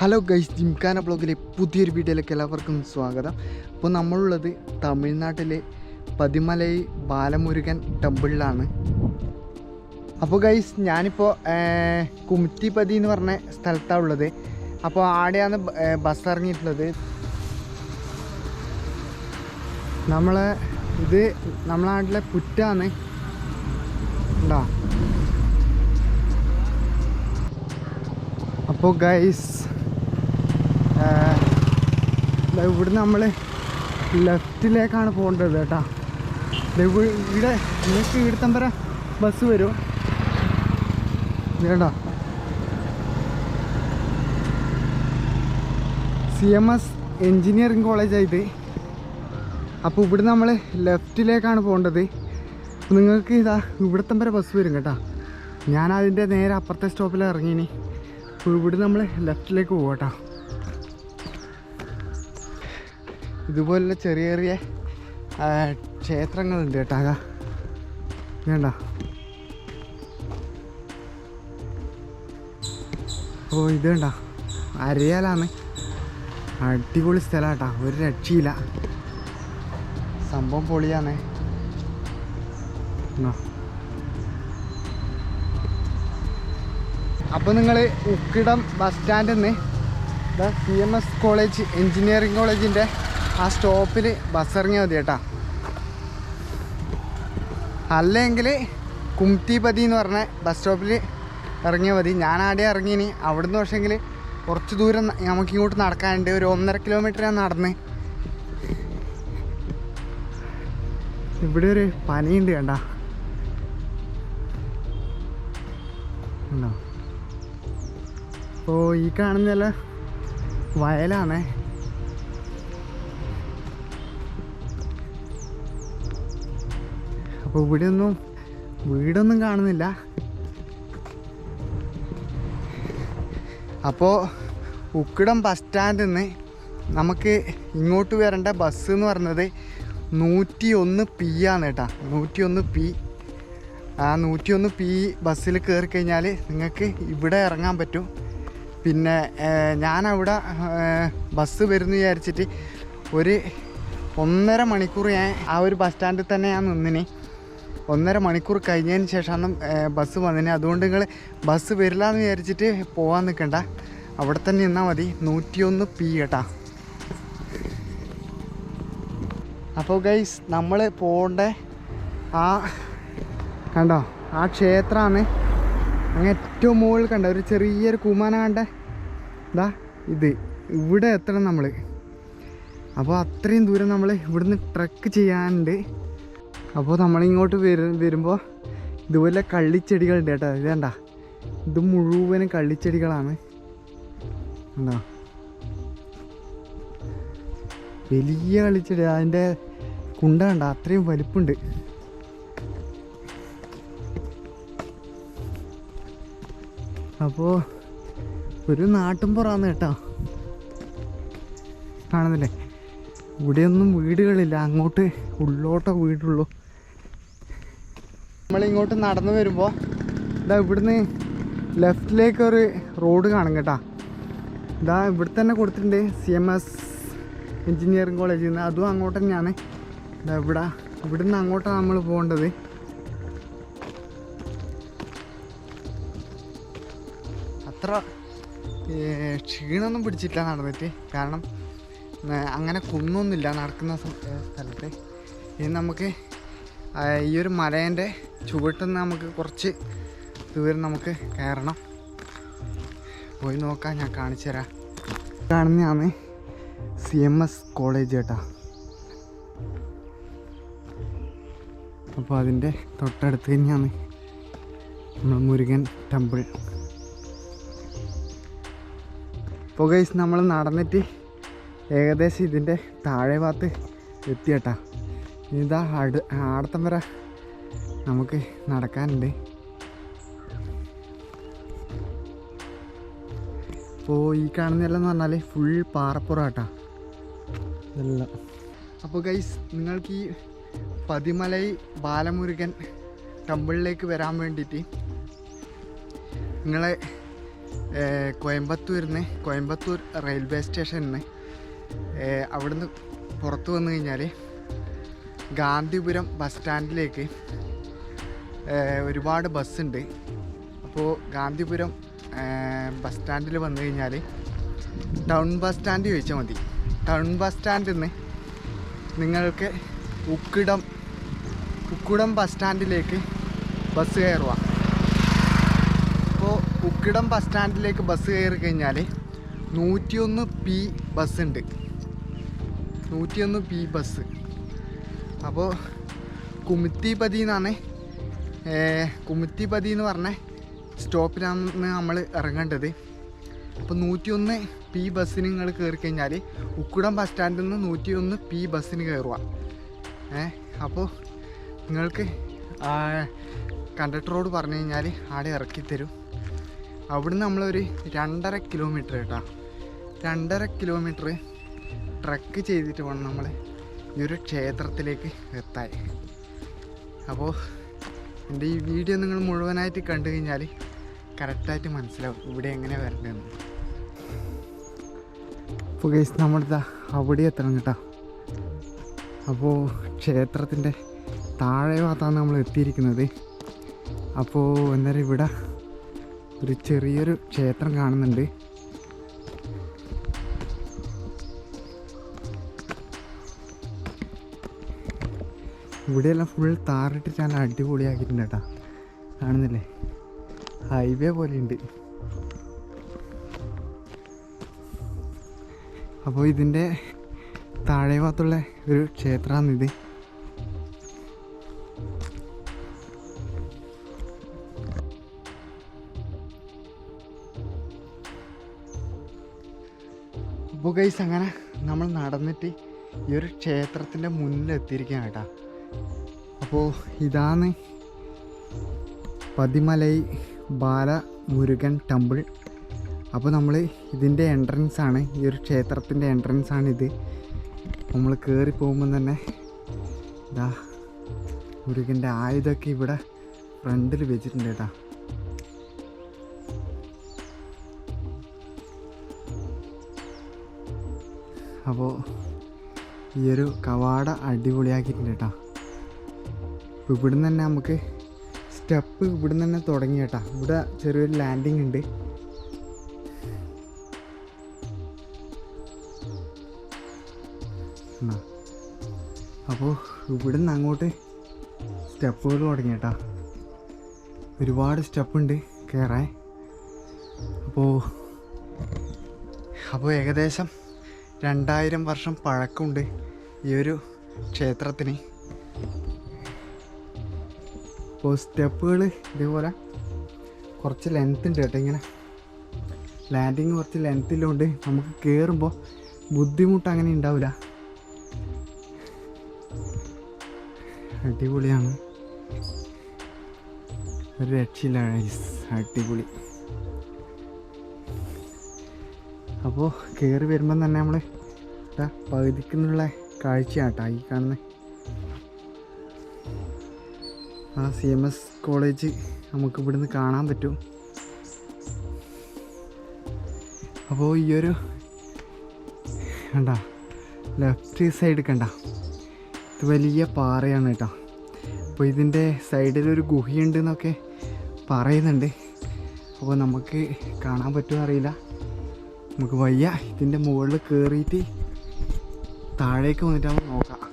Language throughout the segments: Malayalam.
ഹലോ ഗൈസ് ജിംഖാന ബ്ലോഗിലെ പുതിയൊരു വീഡിയോയിലേക്ക് എല്ലാവർക്കും സ്വാഗതം. അപ്പോൾ നമ്മളുള്ളത് തമിഴ്നാട്ടിലെ പതിമലൈ ബാലമുരുകൻ ടെമ്പിളിലാണ്. അപ്പോൾ ഗൈസ് ഞാനിപ്പോൾ കുമിറ്റിപ്പതി എന്ന് പറഞ്ഞ സ്ഥലത്താണ് ഉള്ളത്. അപ്പോൾ ആടെയാണ് ബസ് ഇറങ്ങിയിട്ടുള്ളത് നമ്മൾ ഇത് നമ്മളെ നാട്ടിലെ പുറ്റാണ്. ഉണ്ടോ അപ്പോൾ ഗൈസ് ഇവിടെ നമ്മൾ ലെഫ്റ്റിലേക്കാണ് പോകേണ്ടത് കേട്ടോ. ഇവിടെ നിങ്ങൾക്ക് ഇവിടുത്തെ വരെ. ബസ് വരും വേണ്ട സി എം എസ് എൻജിനീയറിങ് കോളേജായത് അപ്പോൾ ഇവിടെ നമ്മൾ ലെഫ്റ്റിലേക്കാണ് പോകേണ്ടത്. നിങ്ങൾക്ക് ഇതാ ഇവിടുത്തെ വരെ ബസ് വരും കേട്ടോ. ഞാൻ അതിന്റെ നേരെ അപ്പുറത്തെ സ്റ്റോപ്പിൽ ഇറങ്ങിനി. അപ്പോൾ ഇവിടെ നമ്മൾ ലെഫ്റ്റിലേക്ക് പോകാം കേട്ടോ. ഇതുപോലുള്ള ചെറിയ ചെറിയ ക്ഷേത്രങ്ങളുണ്ട് കേട്ടോ വേണ്ട ഓ ഇത് വേണ്ട അരയാലാണ് അടിപൊളി സ്ഥലം കേട്ടോ ഒരു രക്ഷയില്ല. സംഭവം പൊളിയാണ് അപ്പോൾ നിങ്ങൾ ഉക്കിടം ബസ് സ്റ്റാൻഡിൽ നിന്ന് C M S college engineering കോളേജിന്റെ ആ സ്റ്റോപ്പിൽ ബസ് ഇറങ്ങിയാൽ മതി കേട്ടാ. അല്ലെങ്കിൽ കുംതിപതി എന്ന് പറഞ്ഞ ബസ് സ്റ്റോപ്പിൽ ഇറങ്ങിയാൽ മതി. ഞാൻ ആദ്യം ഇറങ്ങിനി. അവിടുന്ന് പക്ഷേങ്കിൽ കുറച്ച് ദൂരം നമുക്ക് ഇങ്ങോട്ട് നടക്കാനുണ്ട്. ഒരു ഒന്നര കിലോമീറ്റർ ഞാൻ നടന്ന്. ഇവിടെ ഒരു പനിയുണ്ട് കണ്ട അപ്പോൾ ഈ കാണുന്നല്ല വയലാണേ അപ്പോൾ ഇവിടെ ഒന്നും വീടൊന്നും കാണുന്നില്ല. അപ്പോ ഉക്കിടം ബസ് സ്റ്റാൻഡിൽ നിന്ന് നമുക്ക് ഇങ്ങോട്ട് വരേണ്ട ബസ് എന്ന് പറഞ്ഞത് നൂറ്റി ഒന്ന് പി ആണ് കേട്ടോ. നൂറ്റി ഒന്ന് പി ആ നൂറ്റി ഒന്ന് പി ബസ്സിൽ കയറി കഴിഞ്ഞാൽ നിങ്ങൾക്ക് ഇവിടെ ഇറങ്ങാൻ പറ്റും. പിന്നെ ഞാനവിടെ ബസ് വരുന്നു വിചാരിച്ചിട്ട് ഒരു ഒന്നര മണിക്കൂർ ഞാൻ ആ ഒരു ബസ് സ്റ്റാൻഡിൽ തന്നെ ഞാൻ നിന്നിനി. ഒന്നര മണിക്കൂർ കഴിഞ്ഞതിന് ശേഷമാണ് ബസ് വന്നിന് അതുകൊണ്ട് നിങ്ങൾ ബസ് വരില്ല എന്ന് വിചാരിച്ചിട്ട് പോകാൻ നിൽക്കണ്ട. അവിടെ തന്നെ നിന്നാൽ മതി. നൂറ്റിയൊന്ന് പി കേട്ടാ. അപ്പോൾ ഗൈസ് നമ്മൾ പോകേണ്ട ആ കണ്ടോ? ആ ക്ഷേത്രമാണ് അങ്ങ് ഏറ്റവും മുകളിൽ കണ്ട ഒരു ചെറിയൊരു കുമാന കണ്ട ഇതാ ഇത്. ഇവിടെ എത്തണം നമ്മൾ. അപ്പോൾ അത്രയും ദൂരം നമ്മൾ ഇവിടുന്ന് ട്രക്ക് ചെയ്യാനുണ്ട്. അപ്പോൾ നമ്മളിങ്ങോട്ട് വരു വരുമ്പോൾ ഇതുപോലെ കള്ളിച്ചെടികളുണ്ട് കേട്ടോ. ഇത് കണ്ട? ഇത് മുഴുവനും കള്ളിച്ചെടികളാണ്. കണ്ടോ? വലിയ കളിച്ചെടി അതിന്റെ കുണ്ട കണ്ട? അത്രയും വലിപ്പുണ്ട്. അപ്പോൾ ഒരു നാട്ടുംപുറാന്ന് കേട്ടോ. കാണുന്നില്ലേ? ഇവിടെയൊന്നും വീടുകളില്ല. അങ്ങോട്ട് ഉള്ളോട്ടോ വീടുള്ളൂ. നമ്മളിങ്ങോട്ട് നടന്നു വരുമ്പോൾ ഇതാ ഇവിടുന്ന് ലെഫ്റ്റിലേക്ക് ഒരു റോഡ് കാണും കേട്ടോ. ഇതാ ഇവിടെ തന്നെ കൊടുത്തിട്ടുണ്ട് സി എം എസ് എൻജിനീയറിംഗ് കോളേജിൽ നിന്ന്. അതും അങ്ങോട്ട് തന്നെയാണ്. ഇതാ ഇവിടെ. ഇവിടുന്ന് അങ്ങോട്ടാണ് നമ്മൾ പോകേണ്ടത്. അത്ര ക്ഷീണമൊന്നും പിടിച്ചിട്ടില്ല നടന്നിട്ട്. കാരണം അങ്ങനെ കുന്നൊന്നുമില്ല നടക്കുന്ന സ്ഥലത്ത്. ഇനി നമുക്ക് ഈ ഒരു മലേന്റെ ചുവട്ടിൽ നിന്ന് നമുക്ക് കുറച്ച് ദൂരം നമുക്ക് കയറണം. പോയി നോക്കാം ഞാൻ കാണിച്ചു തരാം. കാണുന്നതാണ് സി എം എസ് കോളേജ് കേട്ടാ. അപ്പോൾ അതിന്റെ തൊട്ടടുത്ത് തന്നെയാണ് നമ്മൾ മുരുകൻ ടെമ്പിൾ. അപ്പോൾ ഗൈസ് നമ്മൾ നടന്നിട്ട് ഏകദേശം ഇതിന്റെ താഴെ ഭാഗത്ത് എത്തിയട്ടാ. ഇതാ അടു ആടത്തം വരെ നമുക്ക് നടക്കാനുണ്ട്. അപ്പോൾ ഈ കാണുന്നതെല്ലാം എന്ന് പറഞ്ഞാൽ ഫുൾ പാറപ്പുറമാട്ടാ. ഇതെല്ലാം അപ്പോൾ ഗൈസ് നിങ്ങൾക്ക് ഈ പതിമലൈ ബാലമുരുകൻ ടെമ്പിളിലേക്ക് വരാൻ വേണ്ടിയിട്ട് നിങ്ങളെ കോയമ്പത്തൂരിൽ നിന്ന് കോയമ്പത്തൂർ റെയിൽവേ സ്റ്റേഷനിൽ നിന്ന് അവിടുന്ന് പുറത്ത് വന്നു കഴിഞ്ഞാൽ ഗാന്ധിപുരം ബസ് സ്റ്റാൻഡിലേക്ക് ഒരുപാട് ബസ്സുണ്ട്. അപ്പോൾ ഗാന്ധിപുരം ബസ് സ്റ്റാൻഡിൽ വന്നു കഴിഞ്ഞാൽ ടൗൺ ബസ് സ്റ്റാൻഡ് ചോദിച്ചാൽ മതി. ടൗൺ ബസ് സ്റ്റാൻഡിൽ നിന്ന് നിങ്ങൾക്ക് ഉക്കിടം ഉക്കിടം ബസ് സ്റ്റാൻഡിലേക്ക് ബസ് കയറുക അപ്പോൾ ഉക്കിടം ബസ് സ്റ്റാൻഡിലേക്ക് ബസ് കയറി കഴിഞ്ഞാൽ നൂറ്റിയൊന്ന് പി ബസ്സുണ്ട്. നൂറ്റിയൊന്ന് പി ബസ് അപ്പോൾ കുമിത്തിപതി എന്നാണ് കുമിത്തിപതി എന്ന് പറഞ്ഞ സ്റ്റോപ്പിലാണ് നമ്മൾ ഇറങ്ങേണ്ടത്. അപ്പോൾ നൂറ്റിയൊന്ന് പി ബസ്സിന് നിങ്ങൾ കയറി കഴിഞ്ഞാൽ ഉക്കുടം ബസ് സ്റ്റാൻഡിൽ നിന്ന് നൂറ്റിയൊന്ന് പി ബസ്സിന് കയറുക ഏ അപ്പോൾ നിങ്ങൾക്ക് കണ്ടക്ടറോട് പറഞ്ഞു കഴിഞ്ഞാൽ ആടെ ഇറക്കിത്തരും അവിടുന്ന് നമ്മളൊരു രണ്ടര കിലോമീറ്റർ കേട്ടോ. രണ്ടര കിലോമീറ്റർ ട്രക്ക് ചെയ്തിട്ട് വേണം നമ്മൾ ഈ ഒരു ക്ഷേത്രത്തിലേക്ക് എത്താൻ. അപ്പോൾ എന്റെ ഈ വീഡിയോ നിങ്ങൾ മുഴുവനായിട്ട് കണ്ടു കഴിഞ്ഞാൽ കറക്റ്റായിട്ട് മനസ്സിലാവും ഇവിടെ എങ്ങനെ വരേണ്ടതെന്ന് അപ്പോൾ ഗൈസ് നമ്മളിതാ അവിടെ എത്തണം കേട്ടോ. അപ്പോൾ ക്ഷേത്രത്തിന്റെ താഴെ ഭാഗത്താണ് നമ്മൾ എത്തിയിരിക്കുന്നത്. അപ്പോൾ എന്തായാലും ഇവിടെ ഒരു ചെറിയൊരു ക്ഷേത്രം കാണുന്നുണ്ട്. ഇവിടെയെല്ലാം ഫുൾ താറിട്ടിട്ട് നല്ല അടിപൊളിയാക്കിയിട്ടുണ്ട് കേട്ടോ. കാണുന്നില്ലേ? ഹൈവേ പോലെയുണ്ട്. അപ്പോൾ ഇതിന്റെ താഴെ ഭാഗത്തുള്ള ഒരു ക്ഷേത്രമാണിത് അപ്പോൾ ഗൈസ് അങ്ങനെ നമ്മൾ നടന്നിട്ട് ഈ ഒരു ക്ഷേത്രത്തിന്റെ മുന്നിലെത്തിയിരിക്കുകയാണ് കേട്ടോ. അപ്പോൾ ഇതാണ് പതിമലൈ ബാല മുരുകൻ ടെമ്പിൾ. അപ്പോൾ നമ്മൾ ഇതിന്റെ എൻട്രൻസ് ആണ് ഈ ഒരു ക്ഷേത്രത്തിന്റെ എൻട്രൻസ് ആണിത് നമ്മൾ കയറി പോകുമ്പോൾ തന്നെ ഇതാ മുരുകന്റെ ആയുധമൊക്കെ ഇവിടെ ഫ്രണ്ടിൽ വെച്ചിട്ടുണ്ട് കേട്ടോ. അപ്പോൾ ഈ ഒരു കവാട അടിപൊളിയാക്കിയിട്ടുണ്ട് കേട്ടോ. അപ്പോൾ ഇവിടുന്ന് തന്നെ നമുക്ക് സ്റ്റെപ്പ് ഇവിടുന്ന് തന്നെ തുടങ്ങി കേട്ടാ. ഇവിടെ ചെറിയൊരു ലാൻഡിങ് ഉണ്ട്. അപ്പോൾ ഇവിടുന്ന് അങ്ങോട്ട് സ്റ്റെപ്പുകൾ തുടങ്ങി കേട്ടാ. ഒരുപാട് സ്റ്റെപ്പ് ഉണ്ട് കയറാൻ അപ്പോൾ അപ്പോൾ ഏകദേശം രണ്ടായിരം വർഷം പഴക്കമുണ്ട് ഈ ഒരു ക്ഷേത്രത്തിന്. അപ്പോൾ സ്റ്റെപ്പുകൾ ഇതേപോലെ. കുറച്ച് ലെങ്ത് ഉണ്ട് കേട്ടോ ഇങ്ങനെ. ലാൻഡിങ് കുറച്ച് ലെങ്ത്തിലുണ്ട് നമുക്ക് കയറുമ്പോൾ ബുദ്ധിമുട്ട് അങ്ങനെ ഉണ്ടാവില്ല അടിപൊളിയാണ്. ഒരു രക്ഷയില്ല. അടിപൊളി. അപ്പോൾ കയറി വരുമ്പം തന്നെ നമ്മൾ പകുതിക്കുന്നുള്ള കാഴ്ചയാണ് കേട്ടോ ഈ കാണുന്നത് ആ സി എം എസ് കോളേജ് നമുക്ക് ഇവിടുന്ന് കാണാൻ പറ്റും. അപ്പോൾ ഈ ഒരു കണ്ട ലെഫ്റ്റ് സൈഡ് കണ്ട. ഇത് വലിയ പാറയാണ് കേട്ടോ. അപ്പോൾ ഇതിന്റെ സൈഡിലൊരു ഗുഹയുണ്ട് എന്നൊക്കെ പറയുന്നുണ്ട്. അപ്പോൾ നമുക്ക് കാണാൻ പറ്റുമോ അറിയില്ല. നമുക്ക് വയ്യ ഇതിന്റെ മുകളിൽ കയറിയിട്ട് താഴേക്ക് വന്നിട്ട് നോക്കാം.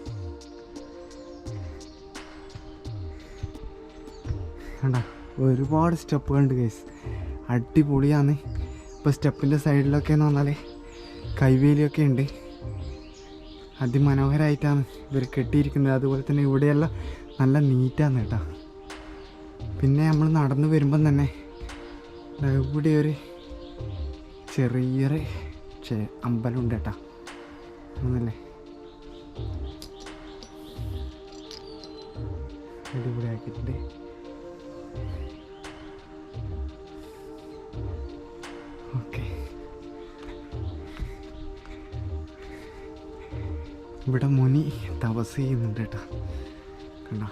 കണ്ട ഒരുപാട് സ്റ്റെപ്പുകളുണ്ട് കേസ് അടിപൊളിയാണ്. ഇപ്പോൾ സ്റ്റെപ്പിന്റെ സൈഡിലൊക്കെ എന്ന് പറഞ്ഞാൽ കൈവേലിയൊക്കെ ഉണ്ട്. അതിമനോഹരമായിട്ടാണ് ഇവർ കെട്ടിയിരിക്കുന്നത്. അതുപോലെ തന്നെ ഇവിടെയെല്ലാം നല്ല നീറ്റാണ് കേട്ടോ. പിന്നെ നമ്മൾ നടന്നു വരുമ്പം തന്നെ ഇവിടെ ഒരു ചെറിയൊരു അമ്പലമുണ്ട് കേട്ടോ. ഒന്നല്ലേ അടിപൊളിയാക്കിയിട്ടുണ്ട്. ഇവിടെ മുനി തപസ് ചെയ്യുന്നുണ്ട് കേട്ടോ. കണ്ട?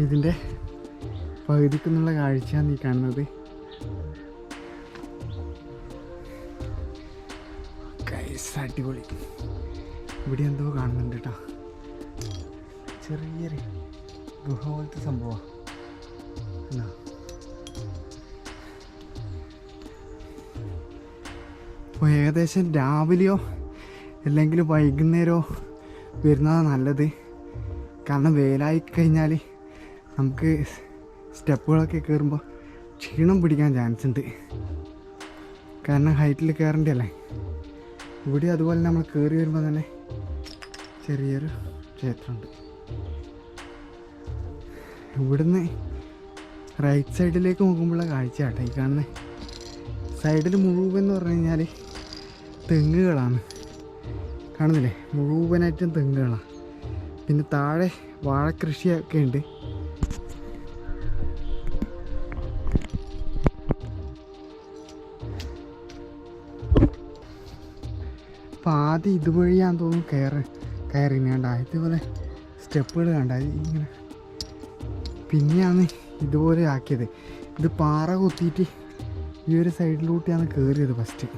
ഇതിന്റെ പകുതിക്കുന്നുള്ള കാഴ്ചയാണ് നീ കാണുന്നത്. അടിപൊളി. ഇവിടെ എന്തോ കാണുന്നുണ്ട് കേട്ടോ. ചെറിയൊരു ഗുഹ പോലത്തെ സംഭവമാണ് അപ്പോൾ ഏകദേശം രാവിലെയോ അല്ലെങ്കിൽ വൈകുന്നേരമോ വരുന്നതാണ് നല്ലത്. കാരണം വേലായി കഴിഞ്ഞാൽ നമുക്ക് സ്റ്റെപ്പുകളൊക്കെ കയറുമ്പോൾ ക്ഷീണം പിടിക്കാൻ ചാൻസ് ഉണ്ട് കാരണം ഹൈറ്റിൽ കയറേണ്ടല്ലേ ഇവിടെ അതുപോലെ നമ്മൾ കയറി വരുമ്പോൾ തന്നെ ചെറിയൊരു ക്ഷേത്രമുണ്ട്. ഇവിടുന്ന് റൈറ്റ് സൈഡിലേക്ക് നോക്കുമ്പോഴുള്ള കാഴ്ച ഈ കാണുന്നത് സൈഡിൽ മുഴുവൻ എന്ന് പറഞ്ഞു കഴിഞ്ഞാൽ തെങ്ങുകളാണ്. കാണുന്നില്ലേ? മുഴുവനായിട്ടും തെങ്ങുകളാണ് പിന്നെ താഴെ വാഴക്കൃഷിയൊക്കെ ഉണ്ട്. അപ്പം ആദ്യം ഇതുവഴിയാന്ന് തോന്നുന്നു കയറി കയറി കണ്ട ഇതുപോലെ സ്റ്റെപ്പുകൾ കണ്ട ഇങ്ങനെ പിന്നെയാണ് ഇതുപോലെ ആക്കിയത്. ഇത് പാറ കുത്തിയിട്ട് ഈ ഒരു സൈഡിലൂട്ടിയാണ് കയറിയത് ഫസ്റ്റ്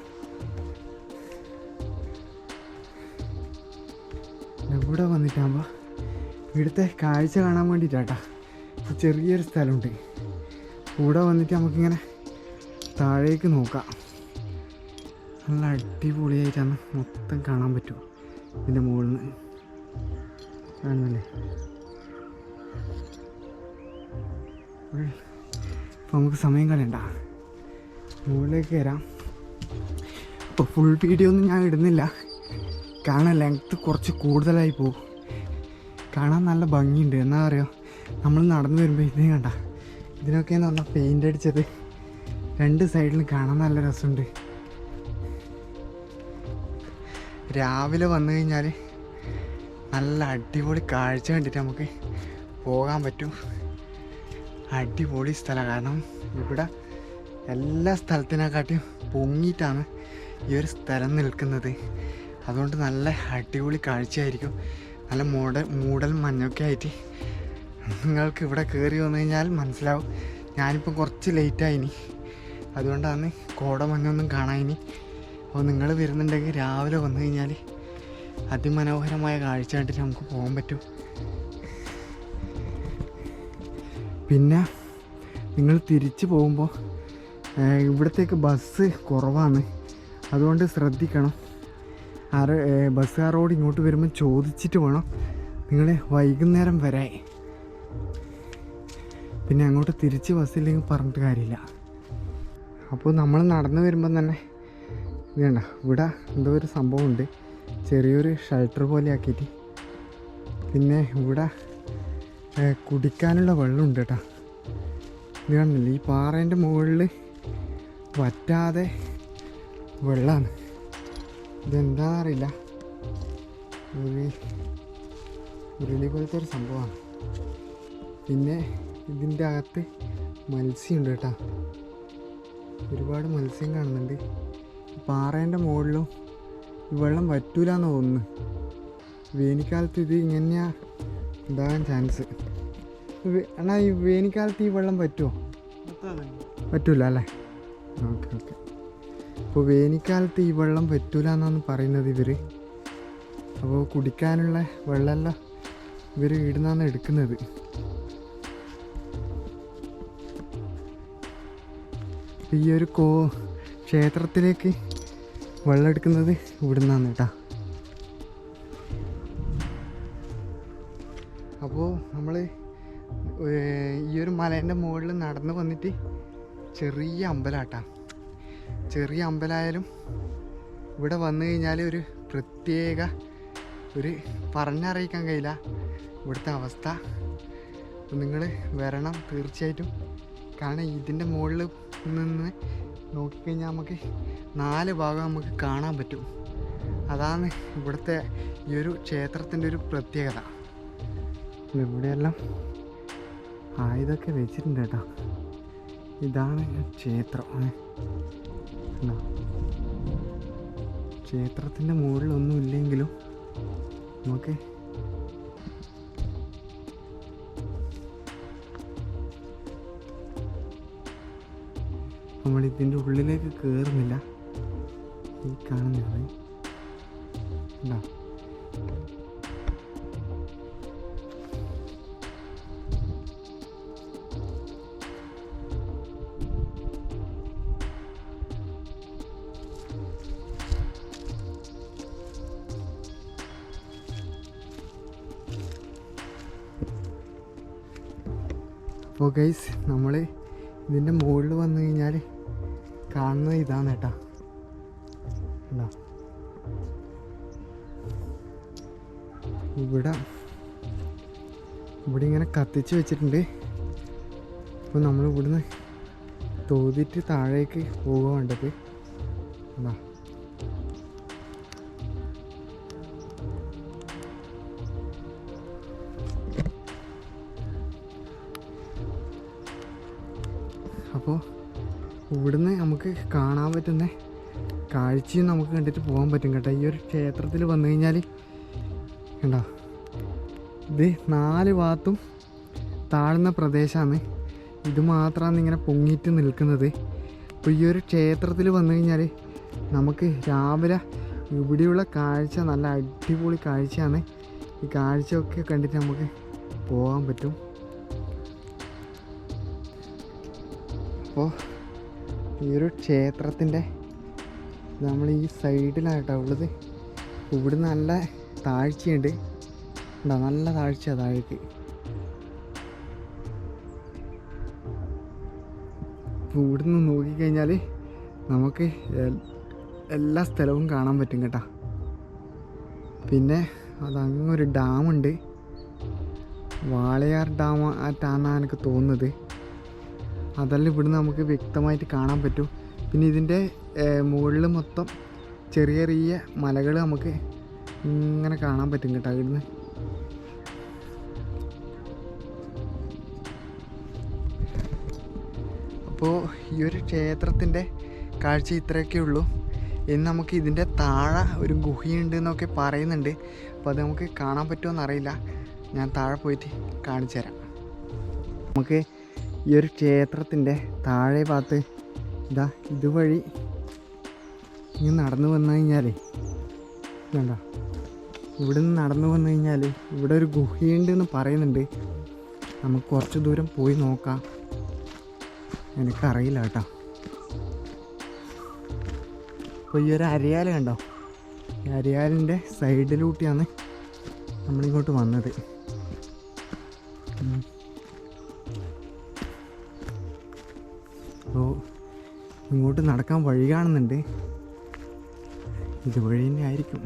ഇവിടെ വന്നിട്ടാകുമ്പോൾ ഇവിടുത്തെ കാഴ്ച കാണാൻ വേണ്ടിയിട്ടാട്ടാ ചെറിയൊരു സ്ഥലമുണ്ട്. ഇവിടെ വന്നിട്ട് നമുക്കിങ്ങനെ താഴേക്ക് നോക്കാം. നല്ല അടിപൊളിയായിട്ടാണ് മൊത്തം കാണാൻ പറ്റുമോ ഇതിന്റെ മുകളിൽ നിന്ന് കാണുന്നില്ലേ? അപ്പോൾ നമുക്ക് സമയം കളയണ്ട. മുകളിലേക്ക് വരാം. ഇപ്പോൾ ഫുൾ വീഡിയോ ഒന്നും ഞാൻ ഇടുന്നില്ല. കാരണം ലെങ്ത്ത് കുറച്ച് കൂടുതലായി പോകും. കാണാൻ നല്ല ഭംഗിയുണ്ട്. എന്നാ പറയുക നമ്മൾ നടന്നു വരുമ്പോൾ ഇതേ കണ്ട. ഇതിനൊക്കെ എന്ന് പറഞ്ഞാൽ പെയിന്റ് അടിച്ചത്. രണ്ട് സൈഡിലും കാണാൻ നല്ല രസമുണ്ട്. രാവിലെ വന്നു കഴിഞ്ഞാൽ നല്ല അടിപൊളി കാഴ്ച കണ്ടിട്ട് നമുക്ക് പോകാൻ പറ്റും. അടിപൊളി സ്ഥലമാണ് കാരണം ഇവിടെ എല്ലാ സ്ഥലത്തിനെക്കാട്ടിയും പൊങ്ങിയിട്ടാണ് ഈ ഒരു സ്ഥലം നിൽക്കുന്നത്. അതുകൊണ്ട് നല്ല അടിപൊളി കാഴ്ചയായിരിക്കും. നല്ല മൂടൽ മൂടൽ മഞ്ഞൊക്കെ ആയിട്ട് നിങ്ങൾക്ക് ഇവിടെ കയറി വന്നു കഴിഞ്ഞാൽ മനസ്സിലാവും. ഞാനിപ്പോൾ കുറച്ച് ലേറ്റായിനി അതുകൊണ്ടാണ് കോട മഞ്ഞൊന്നും കാണാനി അപ്പോൾ നിങ്ങൾ വരുന്നുണ്ടെങ്കിൽ രാവിലെ വന്നു കഴിഞ്ഞാൽ അതിമനോഹരമായ കാഴ്ചയായിട്ട് നമുക്ക് പോകാൻ പറ്റും. പിന്നെ നിങ്ങൾ തിരിച്ചു പോകുമ്പോൾ ഇവിടത്തേക്ക് ബസ് കുറവാണ്. അതുകൊണ്ട് ശ്രദ്ധിക്കണം. ആറ് ബസ്സുകാരോട് ഇങ്ങോട്ട് വരുമ്പോൾ ചോദിച്ചിട്ട് വേണം നിങ്ങൾ വൈകുന്നേരം വരാൻ പിന്നെ അങ്ങോട്ട് തിരിച്ച് ബസ്സില്ലെങ്കിൽ പറഞ്ഞിട്ട് കാര്യമില്ല. അപ്പോൾ നമ്മൾ നടന്നു വരുമ്പം തന്നെ വേണ്ട ഇവിടെ എന്തോ ഒരു സംഭവമുണ്ട്. ചെറിയൊരു ഷെൽട്ടർ പോലെ ആക്കിയിട്ട് പിന്നെ ഇവിടെ കുടിക്കാനുള്ള വെള്ളമുണ്ട് കേട്ടോ ഇത് കണ്ടില്ല ഈ പാറേന്റെ മുകളിൽ വറ്റാതെ വെള്ളമാണ് ഇതെന്താണെന്നറിയില്ല ഒരു ഉരുളി പോലത്തെ ഒരു സംഭവമാണ്. പിന്നെ ഇതിന്റെ അകത്ത് മത്സ്യമുണ്ട് കേട്ടോ ഒരുപാട് മത്സ്യം കാണുന്നുണ്ട്. പാറേന്റെ മുകളിലും ഈ വെള്ളം വറ്റൂലെന്ന് തോന്നുന്നു. വേനൽക്കാലത്ത് ഇത് ഇങ്ങനെയാണ് ഉണ്ടാകാൻ ചാൻസ്. എന്നാ ഈ വേനൽക്കാലത്ത് ഈ വെള്ളം പറ്റുമോ പറ്റൂല അല്ലേ? Okay okay. അപ്പോൾ വേനൽക്കാലത്ത് ഈ വെള്ളം പറ്റൂല എന്നാണ് പറയുന്നത് ഇവർ അപ്പോൾ കുടിക്കാനുള്ള വെള്ളമെല്ലാം ഇവർ ഇടുന്നാണ് എടുക്കുന്നത്. ഈ ഒരു കോ ക്ഷേത്രത്തിലേക്ക് വെള്ളം എടുക്കുന്നത് ഇവിടുന്നാണ് കേട്ടോ. നടന്ന് വന്നിട്ട് ചെറിയ അമ്പലാട്ടാ. ചെറിയ അമ്പലമായാലും ഇവിടെ വന്നു കഴിഞ്ഞാൽ ഒരു പ്രത്യേക ഒരു പറഞ്ഞറിയിക്കാൻ കഴിയില്ല. ഇവിടുത്തെ അവസ്ഥ. നിങ്ങൾ വരണം തീർച്ചയായിട്ടും. കാരണം ഇതിന്റെ മുകളിൽ നിന്ന് നോക്കിക്കഴിഞ്ഞാൽ നമുക്ക് നാല് ഭാഗം നമുക്ക് കാണാൻ പറ്റും. അതാണ് ഇവിടുത്തെ ഈ ഒരു ക്ഷേത്രത്തിന്റെ ഒരു പ്രത്യേകത. ഇവിടെയെല്ലാം ആയുധമൊക്കെ വെച്ചിട്ടുണ്ട് കേട്ടോ. ഇതാണ് ക്ഷേത്രം. ക്ഷേത്രത്തിന്റെ മുകളിലൊന്നും ഇല്ലെങ്കിലും നമുക്ക് നമ്മളിതിന്റെ ഉള്ളിലേക്ക് കയറുന്നില്ല ഈ കാണുന്നതാണ് ഉണ്ടോ ഗൈസ് നമ്മൾ ഇതിന്റെ മുകളിൽ വന്നു കഴിഞ്ഞാൽ കാണുന്നത് ഇതാണ് കേട്ടോ ഉണ്ടോ? ഇവിടെ ഇവിടെ ഇങ്ങനെ കത്തിച്ച് വെച്ചിട്ടുണ്ട് അപ്പോൾ നമ്മൾ ഇവിടുന്ന് തോതിട്ട് താഴേക്ക് പോകുക വേണ്ടത് ഉണ്ടോ? അപ്പോൾ ഇവിടുന്ന് നമുക്ക് കാണാൻ പറ്റുന്ന കാഴ്ചയും നമുക്ക് കണ്ടിട്ട് പോകാൻ പറ്റും കേട്ടോ. ഈ ഒരു ക്ഷേത്രത്തിൽ വന്നു കഴിഞ്ഞാൽ കണ്ടോ? ഇത് നാല് ഭാഗത്തും താഴ്ന്ന പ്രദേശമാണ്. ഇത് മാത്രമാണ് ഇങ്ങനെ പൊങ്ങിയിട്ട് നിൽക്കുന്നത്. അപ്പോൾ ഈ ഒരു ക്ഷേത്രത്തിൽ വന്നു കഴിഞ്ഞാൽ നമുക്ക് രാവിലെ ഇവിടെയുള്ള കാഴ്ച നല്ല അടിപൊളി കാഴ്ചയാണ്. ഈ കാഴ്ചയൊക്കെ കണ്ടിട്ട് നമുക്ക് പോകാൻ പറ്റും. അപ്പോൾ ഈ ഒരു ക്ഷേത്രത്തിന്റെ നമ്മൾ ഈ സൈഡിലായിട്ടാണ് ഉള്ളത്. ഇവിടെ നല്ല താഴ്ചയുണ്ട്. ഉണ്ടോ നല്ല താഴ്ച താഴേക്ക്. ഇവിടുന്ന് നോക്കിക്കഴിഞ്ഞാൽ നമുക്ക് എല്ലാ സ്ഥലവും കാണാൻ പറ്റും കേട്ടോ. പിന്നെ അതങ്ങൊരു ഡാമുണ്ട്. വാളയാർ ഡാം ആയിട്ടാണെന്നാണ് എനിക്ക് തോന്നുന്നത്. അതെല്ലാം ഇവിടുന്ന് നമുക്ക് വ്യക്തമായിട്ട് കാണാൻ പറ്റും. പിന്നെ ഇതിന്റെ മുകളിൽ മൊത്തം ചെറിയ ചെറിയ മലകൾ നമുക്ക് ഇങ്ങനെ കാണാൻ പറ്റും കേട്ടോ ഇവിടുന്ന്. അപ്പോൾ ഈ ഒരു ക്ഷേത്രത്തിന്റെ കാഴ്ച ഇത്രയൊക്കെ ഉള്ളൂ. ഇനി നമുക്ക് ഇതിന്റെ താഴെ ഒരു ഗുഹയുണ്ട് എന്നൊക്കെ പറയുന്നുണ്ട്. അപ്പോൾ അത് നമുക്ക് കാണാൻ പറ്റുമോ എന്നറിയില്ല. ഞാൻ താഴെ പോയിട്ട് കാണിച്ചു തരാം നമുക്ക് ഈ ഒരു ക്ഷേത്രത്തിന്റെ താഴെ ഭാഗത്ത് ഇതാ ഇതുവഴി ഇങ്ങനെ നടന്നു വന്നു കഴിഞ്ഞാൽ വേണ്ട ഇവിടെ നിന്ന് നടന്നു വന്നു കഴിഞ്ഞാൽ ഇവിടെ ഒരു ഗുഹയുണ്ട് എന്ന് പറയുന്നുണ്ട്. നമുക്ക് കുറച്ച് ദൂരം പോയി നോക്കാം. എനിക്കറിയില്ല കേട്ടോ. അപ്പോൾ ഈ ഒരു അരിയാൽ കണ്ടോ? ഈ അരിയാലിന്റെ സൈഡിലൂട്ടിയാണ് നമ്മളിങ്ങോട്ട് വന്നത്. ഇങ്ങോട്ട് നടക്കാൻ വഴി കാണുന്നുണ്ട് ഇതുവഴി തന്നെ ആയിരിക്കും.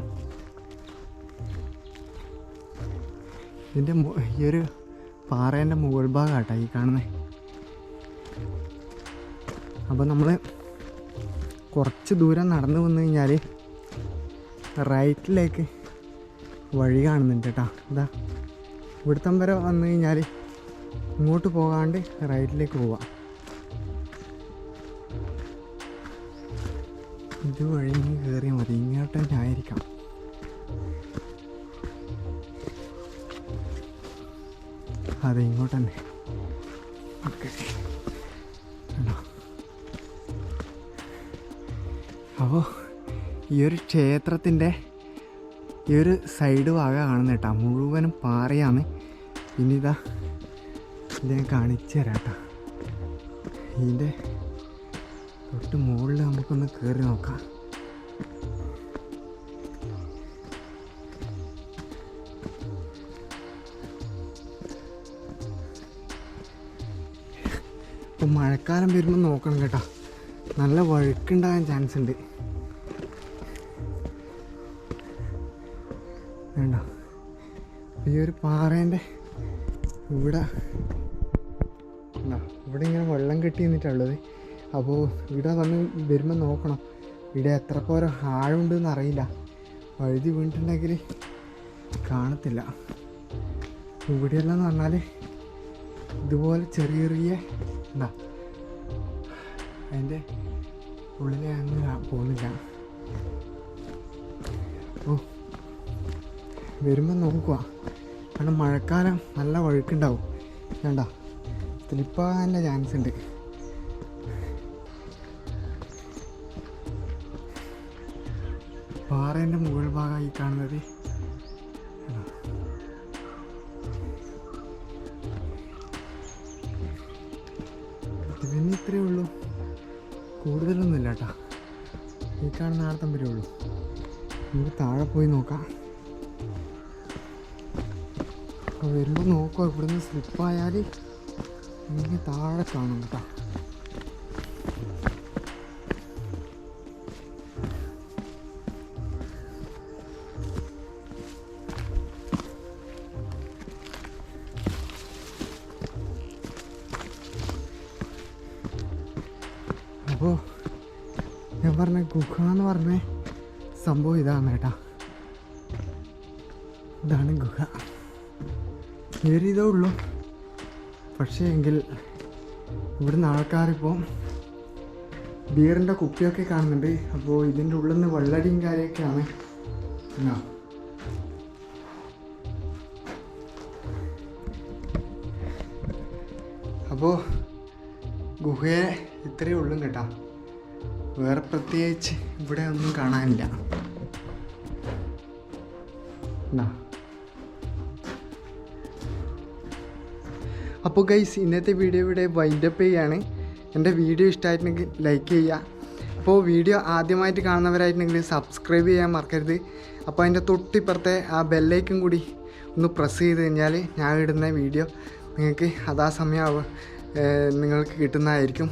ഇതിന്റെ ഈ ഒരു പാറേന്റെ മുകൾ ഭാഗമാട്ടോ ഈ കാണുന്നത് അപ്പോൾ നമ്മൾ കുറച്ച് ദൂരം നടന്നു വന്നു കഴിഞ്ഞാൽ റൈറ്റിലേക്ക് വഴി കാണുന്നുണ്ട് കേട്ടോ. ഇതാ. ഇവിടുത്തം വരെ വന്നു കഴിഞ്ഞാൽ ഇങ്ങോട്ട് പോകാണ്ട് റൈറ്റിലേക്ക് പോവാം. ഇത് വഴി കയറിയാൽ മതി. ഇങ്ങോട്ട് തന്നെ ആയിരിക്കാം. അതെ ഇങ്ങോട്ട് തന്നെ. ഓക്കെ. അപ്പോൾ ഈ ഒരു ക്ഷേത്രത്തിന്റെ ഈ ഒരു സൈഡ് ഭാഗം കാണുന്ന കേട്ടോ. മുഴുവനും പാറയാണ്. പിന്നെ ഇതാ ഇത് ഞാൻ കാണിച്ചു തരാം കേട്ടോ. ഇതിന്റെ തൊട്ട് മുകളിൽ നമുക്കൊന്ന് കയറി നോക്കാം. ഇപ്പം മഴക്കാലം വരുമ്പോൾ നോക്കണം കേട്ടോ. നല്ല വഴുക്കുണ്ടാകാൻ ചാൻസ് ഉണ്ട്. വേണ്ട ഈ ഒരു പാറേന്റെ ഇവിടെ? ഇവിടെ ഇങ്ങനെ വെള്ളം കെട്ടി നിന്നിട്ടുള്ളത് അപ്പോൾ ഇവിടെ വന്ന് വരുമ്പോൾ നോക്കണം. ഇവിടെ എത്ര പോരോ ആഴമുണ്ടെന്ന് അറിയില്ല. വഴുതി വീണിട്ടുണ്ടെങ്കിൽ കാണത്തില്ല. ഇവിടെയെല്ലാം എന്ന് പറഞ്ഞാൽ ഇതുപോലെ ചെറിയ ചെറിയ എന്താ അതിന്റെ ഉള്ളിലെ അങ്ങ് പോകുന്നില്ല. ഓ വരുമ്പോൾ നോക്കുക കാരണം മഴക്കാലം നല്ല വഴുക്കുണ്ടാവും. വേണ്ട സ്ലിപ്പാകാനുള്ള ചാൻസ് ഉണ്ട് പാറേന്റെ മുകൾ ഭാഗമായി കാണുന്നത്. പിന്നെ ഇത്രയേ ഉള്ളൂ. കൂടുതലൊന്നും ഇല്ല കേട്ടോ. ഈ കാണുന്ന ആർത്തം വരെ ഉള്ളൂ. നമുക്ക് താഴെ പോയി നോക്കാം. വരുമ്പോൾ നോക്കുക ഇവിടുന്ന് സ്ലിപ്പായാൽ നമുക്ക് താഴെ കാണും കേട്ടോ. പക്ഷേ എങ്കിൽ ഇവിടുന്ന് ആൾക്കാരിപ്പോൾ ബിയറിന്റെ കുപ്പിയൊക്കെ കാണുന്നുണ്ട്. അപ്പോൾ ഇതിന്റെ ഉള്ളിൽ നിന്ന് വെള്ളടിയും കാര്യമൊക്കെയാണ് എന്നാ. അപ്പോൾ ഗുഹയെ ഇത്രയേ ഉള്ളൂ കേട്ടോ. വേറെ പ്രത്യേകിച്ച് ഇവിടെ ഒന്നും കാണാനില്ല. എന്നാ. അപ്പോൾ ഗൈസ് ഇന്നത്തെ വീഡിയോ ഇവിടെ വൈൻഡപ്പ് ചെയ്യാണ്. എന്റെ വീഡിയോ ഇഷ്ടമായിട്ടുണ്ടെങ്കിൽ ലൈക്ക് ചെയ്യുക അപ്പോൾ വീഡിയോ ആദ്യമായിട്ട് കാണുന്നവരായിട്ടുണ്ടെങ്കിൽ സബ്സ്ക്രൈബ് ചെയ്യാൻ മറക്കരുത്. അപ്പോൾ അതിന്റെ തൊട്ടിപ്പുറത്തെ ആ ബെല്ലൈക്കും കൂടി ഒന്ന് പ്രസ് ചെയ്ത് കഴിഞ്ഞാൽ ഞാൻ ഇടുന്ന വീഡിയോ നിങ്ങൾക്ക് അതാ സമയമാവും നിങ്ങൾക്ക് കിട്ടുന്നതായിരിക്കും.